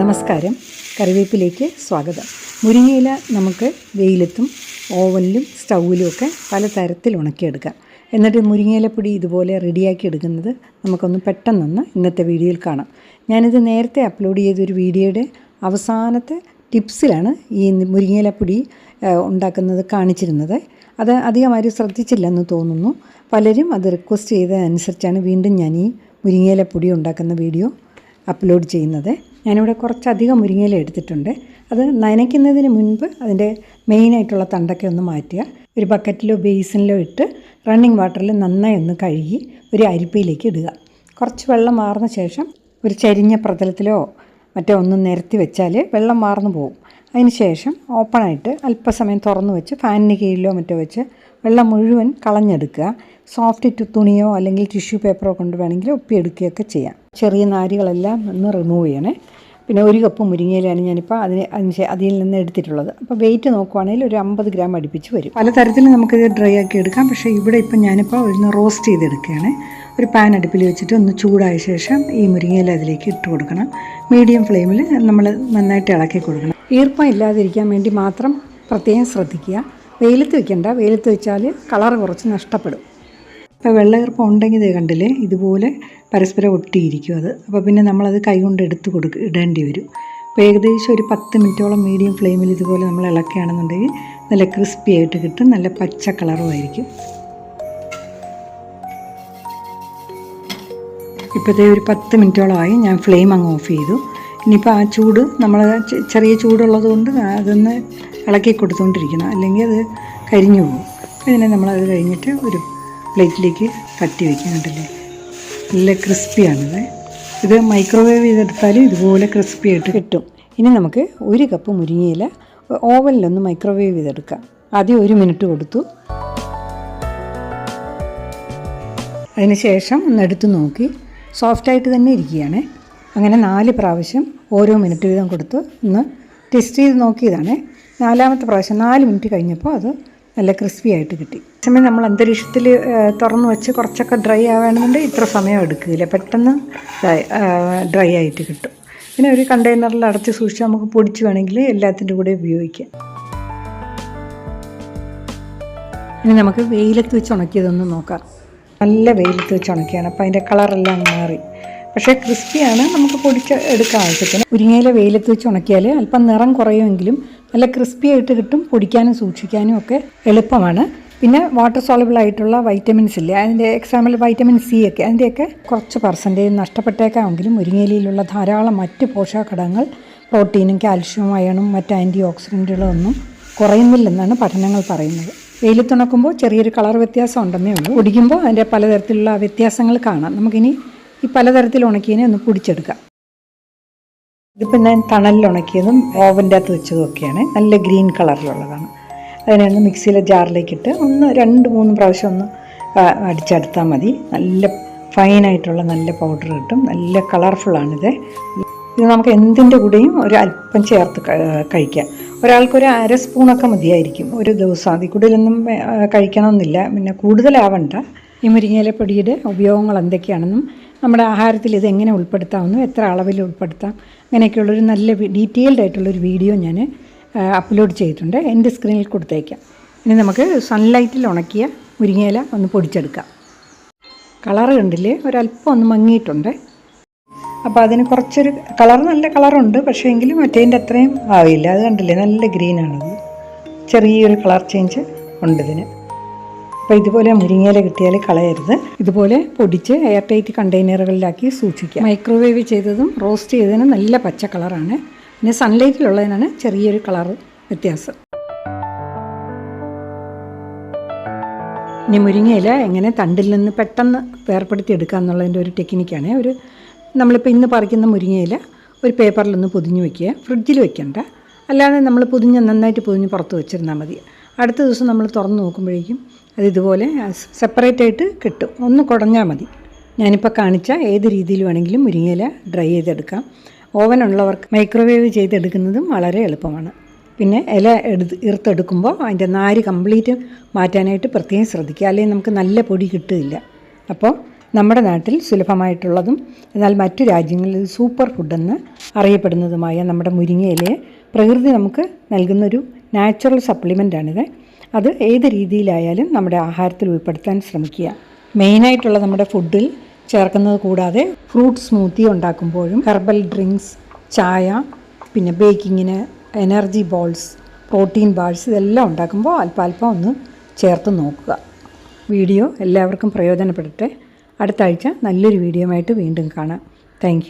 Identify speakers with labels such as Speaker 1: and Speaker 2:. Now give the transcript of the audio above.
Speaker 1: നമസ്കാരം. കറിവേപ്പിലേക്ക് സ്വാഗതം. മുരിങ്ങയില നമുക്ക് വെയിലത്തും ഓവനിലും സ്റ്റൗവിലും ഒക്കെ പല തരത്തിൽ ഉണക്കിയെടുക്കാം. എന്നിട്ട് മുരിങ്ങയിലപ്പൊടി ഇതുപോലെ റെഡിയാക്കി എടുക്കുന്നത് നമുക്കൊന്ന് പെട്ടെന്നൊന്ന് ഇന്നത്തെ വീഡിയോയിൽ കാണാം. ഞാനിത് നേരത്തെ അപ്ലോഡ് ചെയ്തൊരു വീഡിയോയുടെ അവസാനത്തെ ടിപ്സിലാണ് ഈ മുരിങ്ങയിലപ്പൊടി ഉണ്ടാക്കുന്നത് കാണിച്ചിരുന്നത്. അത് അധികം ആരും ശ്രദ്ധിച്ചില്ലെന്ന് തോന്നുന്നു. പലരും അത് റിക്വസ്റ്റ് ചെയ്തതനുസരിച്ചാണ് വീണ്ടും ഞാൻ ഈ മുരിങ്ങയില പൊടി ഉണ്ടാക്കുന്ന വീഡിയോ അപ്ലോഡ് ചെയ്യുന്നത്. ഞാനിവിടെ കുറച്ചധികം മുരിങ്ങയില എടുത്തിട്ടുണ്ട്. അത് നനയ്ക്കുന്നതിന് മുൻപ് അതിന്റെ മെയിനായിട്ടുള്ള തണ്ടൊക്കെ ഒന്ന് മാറ്റുക. ഒരു ബക്കറ്റിലോ ബേസിനിലോ ഇട്ട് റണ്ണിങ് വാട്ടറിൽ നന്നായി ഒന്ന് കഴുകി ഒരു അരിപ്പയിലേക്ക് ഇടുക. കുറച്ച് വെള്ളം മാറുന്ന ശേഷം ഒരു ചരിഞ്ഞ പ്രതലത്തിലോ മറ്റോ ഒന്ന് നിരത്തി വെച്ചാൽ വെള്ളം മാർന്നു പോകും. അതിന് ശേഷം ഓപ്പണായിട്ട് അല്പസമയം തുറന്നു വെച്ച് ഫാനിന് കീഴിലോ മറ്റോ വെച്ച് വെള്ളം മുഴുവൻ കളഞ്ഞെടുക്കുക. സോഫ്റ്റ് തുണിയോ അല്ലെങ്കിൽ ടിഷ്യൂ പേപ്പറോ കൊണ്ട് വേണമെങ്കിൽ ഒപ്പിയെടുക്കുകയൊക്കെ ചെയ്യാം. ചെറിയ നാരുകളെല്ലാം ഒന്ന് റിമൂവ് ചെയ്യണേ. പിന്നെ ഒരു കപ്പ് മുരിങ്ങയിലാണ് ഞാനിപ്പോൾ അതിന് അതിന് അതിൽ നിന്ന് എടുത്തിട്ടുള്ളത്. അപ്പോൾ വെയിറ്റ് നോക്കുവാണെങ്കിൽ ഒരു അമ്പത് ഗ്രാം അടുപ്പിച്ച് വരും. പലതരത്തിൽ നമുക്കിത് ഡ്രൈ ആക്കി എടുക്കാം. പക്ഷേ ഇവിടെ ഇപ്പം ഞാനിപ്പോൾ ഒന്ന് റോസ്റ്റ് ചെയ്തെടുക്കുകയാണ്. ഒരു പാൻ അടുപ്പിൽ വെച്ചിട്ട് ഒന്ന് ചൂടായ ശേഷം ഈ മുരിങ്ങയില അതിലേക്ക് ഇട്ട് കൊടുക്കണം. മീഡിയം ഫ്ലെയിമിൽ നമ്മൾ നന്നായിട്ട് ഇളക്കി കൊടുക്കണം. ഈർപ്പം ഇല്ലാതിരിക്കാൻ വേണ്ടി മാത്രം പ്രത്യേകം ശ്രദ്ധിക്കുക. വെയിലത്ത് വെക്കണ്ട. വെയിലത്ത് വെച്ചാൽ കളർ കുറച്ച് നഷ്ടപ്പെടും. ഇപ്പോൾ വെള്ളയീർപ്പം ഉണ്ടെങ്കിൽ കണ്ടില്ലേ? ഇതുപോലെ പരസ്പരം ഒട്ടിയിരിക്കും അത്. അപ്പോൾ പിന്നെ നമ്മളത് കൈകൊണ്ട് എടുത്ത് കൊടുക്ക ഇടേണ്ടി വരും. അപ്പോൾ ഏകദേശം ഒരു പത്ത് മിനിറ്റോളം മീഡിയം ഫ്ലെയിമിൽ ഇതുപോലെ നമ്മൾ ഇളക്കുകയാണെന്നുണ്ടെങ്കിൽ നല്ല ക്രിസ്പി ആയിട്ട് കിട്ടും. നല്ല പച്ച കളറും ഇപ്പോഴത്തെ ഒരു പത്ത് മിനിറ്റോളമായി ഞാൻ ഫ്ലെയിം അങ്ങ് ഓഫ് ചെയ്തു. ഇനിയിപ്പോൾ ആ ചൂട് നമ്മൾ ചെറിയ ചൂടുള്ളത് കൊണ്ട് അതൊന്ന് ഇളക്കി കൊടുത്തുകൊണ്ടിരിക്കണം അല്ലെങ്കിൽ അത് കരിഞ്ഞു പോകും. ഇതിനെ നമ്മളത് കഴിഞ്ഞിട്ട് ഒരു പ്ലേറ്റിലേക്ക് തട്ടി വയ്ക്കുന്നുണ്ടല്ലേ നല്ല ക്രിസ്പിയാണിത് ഇത് മൈക്രോവേവ് ചെയ്തെടുത്താലും ഇതുപോലെ ക്രിസ്പി ആയിട്ട് കിട്ടും. ഇനി നമുക്ക് ഒരു കപ്പ് മുരിങ്ങയില ഓവനിലൊന്ന് മൈക്രോവേവ് ചെയ്തെടുക്കാം. ആദ്യം ഒരു മിനിറ്റ് കൊടുത്തു. അതിന് ശേഷം ഒന്ന് എടുത്ത് നോക്കി. സോഫ്റ്റായിട്ട് തന്നെ ഇരിക്കുകയാണ്. അങ്ങനെ നാല് പ്രാവശ്യം ഓരോ മിനിറ്റ് വീതം കൊടുത്ത് ഒന്ന് ടെസ്റ്റ് ചെയ്ത് നോക്കിയതാണ്. നാലാമത്തെ പ്രാവശ്യം നാല് മിനിറ്റ് കഴിഞ്ഞപ്പോൾ അത് നല്ല ക്രിസ്പി ആയിട്ട് കിട്ടി. സമയം നമ്മൾ അന്തരീക്ഷത്തിൽ തുറന്ന് വെച്ച് കുറച്ചൊക്കെ ഡ്രൈ ആവുകയാണെന്നുണ്ടെങ്കിൽ ഇത്ര സമയം എടുക്കില്ല. പെട്ടെന്ന് ഡ്രൈ ആയിട്ട് കിട്ടും. പിന്നെ ഒരു കണ്ടെയ്നറിൽ അടച്ച് സൂക്ഷിച്ച് നമുക്ക് പൊടിച്ച് വേണമെങ്കിൽ എല്ലാത്തിന്റെ കൂടെ ഉപയോഗിക്കാം. ഇനി നമുക്ക് വെയിലത്ത് വെച്ച് ഉണക്കിയതൊന്ന് നോക്കാം. നല്ല വെയിലത്ത് വെച്ച് ഉണക്കിയാണ്. അപ്പോൾ അതിന്റെ കളറെല്ലാം മാറി. പക്ഷേ ക്രിസ്പിയാണ് നമുക്ക് പൊടിച്ച് എടുക്കാൻ ആവശ്യത്തിന്. മുരിങ്ങയില വെയിലത്ത് വെച്ച് ഉണക്കിയാൽ അല്പം നിറം കുറയുമെങ്കിലും നല്ല ക്രിസ്പി ആയിട്ട് കിട്ടും പൊടിക്കാനും സൂക്ഷിക്കാനും ഒക്കെ എളുപ്പമാണ്. പിന്നെ വാട്ടർ സോളബിൾ ആയിട്ടുള്ള വൈറ്റമിൻസ് ഇല്ലേ? അതിന്റെ എക്സാമ്പിൾ വൈറ്റമിൻ സി ഒക്കെ. അതിന്റെയൊക്കെ കുറച്ച് പെർസെന്റേജ് നഷ്ടപ്പെട്ടേക്കാമെങ്കിലും മുരിങ്ങയിലയിലുള്ള ധാരാളം മറ്റ് പോഷകഘടകങ്ങൾ പ്രോട്ടീനും കാൽഷ്യവും അയണും മറ്റ് ആന്റി ഓക്സിഡന്റുകളൊന്നും കുറയുന്നില്ലെന്നാണ് പഠനങ്ങൾ പറയുന്നത്. വെയിലത്തുണക്കുമ്പോൾ ചെറിയൊരു കളർ വ്യത്യാസം ഉണ്ടെന്നേ ഉള്ളൂ. പൊടിക്കുമ്പോൾ അതിന്റെ പലതരത്തിലുള്ള വ്യത്യാസങ്ങൾ കാണാം. നമുക്കിനി ഈ പലതരത്തിൽ ഉണക്കിയതിനെ ഒന്ന് പൊടിച്ചെടുക്കാം. ഇതിപ്പോൾ ഞാൻ തണലിൽ ഉണക്കിയതും ഓവന്റെ അകത്ത് വെച്ചതും ഒക്കെയാണ്. നല്ല ഗ്രീൻ കളറിലുള്ളതാണ്. അതിനെ ഒന്ന് മിക്സിയിലെ ജാറിലേക്കിട്ട് ഒന്ന് രണ്ട് മൂന്ന് പ്രാവശ്യം ഒന്ന് അടിച്ചെടുത്താൽ മതി. നല്ല ഫൈനായിട്ടുള്ള നല്ല പൗഡർ കിട്ടും. നല്ല കളർഫുള്ളാണിത്. ഇത് നമുക്ക് എന്തിന്റെ കൂടെയും ഒരു അല്പം ചേർത്ത് കഴിക്കാം. ഒരാൾക്കൊരു അര സ്പൂണൊക്കെ മതിയായിരിക്കും. ഒരു ദിവസം അതിൽ കൂടുതലൊന്നും കഴിക്കണമെന്നില്ല. പിന്നെ കൂടുതലാവണ്ട. ഈ മുരിങ്ങയില പൊടിയുടെ ഉപയോഗങ്ങൾ എന്തൊക്കെയാണെന്നും നമ്മുടെ ആഹാരത്തിൽ ഇത് എങ്ങനെ ഉൾപ്പെടുത്താമെന്നും എത്ര അളവിൽ ഉൾപ്പെടുത്താം അങ്ങനെയൊക്കെയുള്ളൊരു നല്ല ഡീറ്റെയിൽഡ് ആയിട്ടുള്ളൊരു വീഡിയോ ഞാൻ അപ്ലോഡ് ചെയ്തിട്ടുണ്ട്. എന്റെ സ്ക്രീനിൽ കൊടുത്തേക്കാം. ഇനി നമുക്ക് സൺലൈറ്റിൽ ഉണക്കിയ മുരിങ്ങയില ഒന്ന് പൊടിച്ചെടുക്കാം. കളറ് കണ്ടില്ലേ? ഒരല്പം ഒന്ന് മങ്ങിയിട്ടുണ്ട്. അപ്പോൾ അതിന് കുറച്ചൊരു കളർ നല്ല കളറുണ്ട്. പക്ഷേ എങ്കിലും മറ്റേതിന്റെ അത്രയും ആവില്ല അത് കണ്ടില്ലേ? നല്ല ഗ്രീനാണത്. ചെറിയൊരു കളർ ചേഞ്ച് ഉണ്ട് ഇതിന്. അപ്പോൾ ഇതുപോലെ മുരിങ്ങയില കിട്ടിയാൽ കളയരുത്. ഇതുപോലെ പൊടിച്ച് എയർ ടൈറ്റ് കണ്ടെയ്നറുകളിലാക്കി സൂക്ഷിക്കുക മൈക്രോവേവ് ചെയ്തതും റോസ്റ്റ് ചെയ്തതിന് നല്ല പച്ച കളറാണ്. പിന്നെ സൺലൈറ്റിലുള്ളതിനാണ് ചെറിയൊരു കളർ വ്യത്യാസം. ഇനി മുരിങ്ങയില എങ്ങനെ തണ്ടിൽ നിന്ന് പെട്ടെന്ന് വേർപ്പെടുത്തി എടുക്കുക എന്നുള്ളതിന്റെ ഒരു ടെക്നിക്കാണ്. ഒരു നമ്മളിപ്പോൾ ഇന്ന് പറിക്കുന്ന മുരിങ്ങയില ഒരു പേപ്പറിലൊന്ന് പൊതിഞ്ഞ് വെക്കുക. ഫ്രിഡ്ജിൽ വെക്കണ്ട. അല്ലാതെ നമ്മൾ പൊതിഞ്ഞ് നന്നായിട്ട് പൊതിഞ്ഞ് പുറത്ത് വെച്ചിരുന്നാൽ മതി. അടുത്ത ദിവസം നമ്മൾ തുറന്ന് നോക്കുമ്പോഴേക്കും അത് ഇതുപോലെ സെപ്പറേറ്റ് ആയിട്ട് കിട്ടും. ഒന്ന് കുടഞ്ഞാൽ മതി. ഞാനിപ്പോൾ കാണിച്ച ഏത് രീതിയിൽ വേണമെങ്കിലും മുരിങ്ങയില ഡ്രൈ ചെയ്തെടുക്കാം. ഓവനുള്ളവർക്ക് മൈക്രോവേവ് ചെയ്തെടുക്കുന്നതും വളരെ എളുപ്പമാണ്. പിന്നെ ഇല എടുത്ത് ഇറുത്തെടുക്കുമ്പോൾ അതിന്റെ നാര് കംപ്ലീറ്റ് മാറ്റാനായിട്ട് പ്രത്യേകം ശ്രദ്ധിക്കുക. അല്ലെങ്കിൽ നമുക്ക് നല്ല പൊടി കിട്ടില്ല അപ്പോൾ നമ്മുടെ നാട്ടിൽ സുലഭമായിട്ടുള്ളതും എന്നാൽ മറ്റു രാജ്യങ്ങളിൽ സൂപ്പർ ഫുഡെന്ന് അറിയപ്പെടുന്നതുമായ നമ്മുടെ മുരിങ്ങയിലയെ പ്രകൃതി നമുക്ക് നൽകുന്നൊരു നാച്ചുറൽ സപ്ലിമെന്റാണിത്. അത് ഏത് രീതിയിലായാലും നമ്മുടെ ആഹാരത്തിൽ ഉൾപ്പെടുത്താൻ ശ്രമിക്കുക. മെയിനായിട്ടുള്ള നമ്മുടെ ഫുഡിൽ ചേർക്കുന്നത് കൂടാതെ ഫ്രൂട്ട് സ്മൂത്തി ഉണ്ടാക്കുമ്പോഴും ഹെർബൽ ഡ്രിങ്ക്സ് ചായ പിന്നെ ബേക്കിങ്ങിന് എനർജി ബോൾസ് പ്രോട്ടീൻ ബാൾസ് ഇതെല്ലാം ഉണ്ടാക്കുമ്പോൾ അല്പാൽപ്പം ഒന്ന് ചേർത്ത് നോക്കുക. വീഡിയോ എല്ലാവർക്കും പ്രയോജനപ്പെടട്ടെ. അടുത്ത ആഴ്ച നല്ലൊരു വീഡിയോ ആയിട്ട് വീണ്ടും കാണാം. താങ്ക്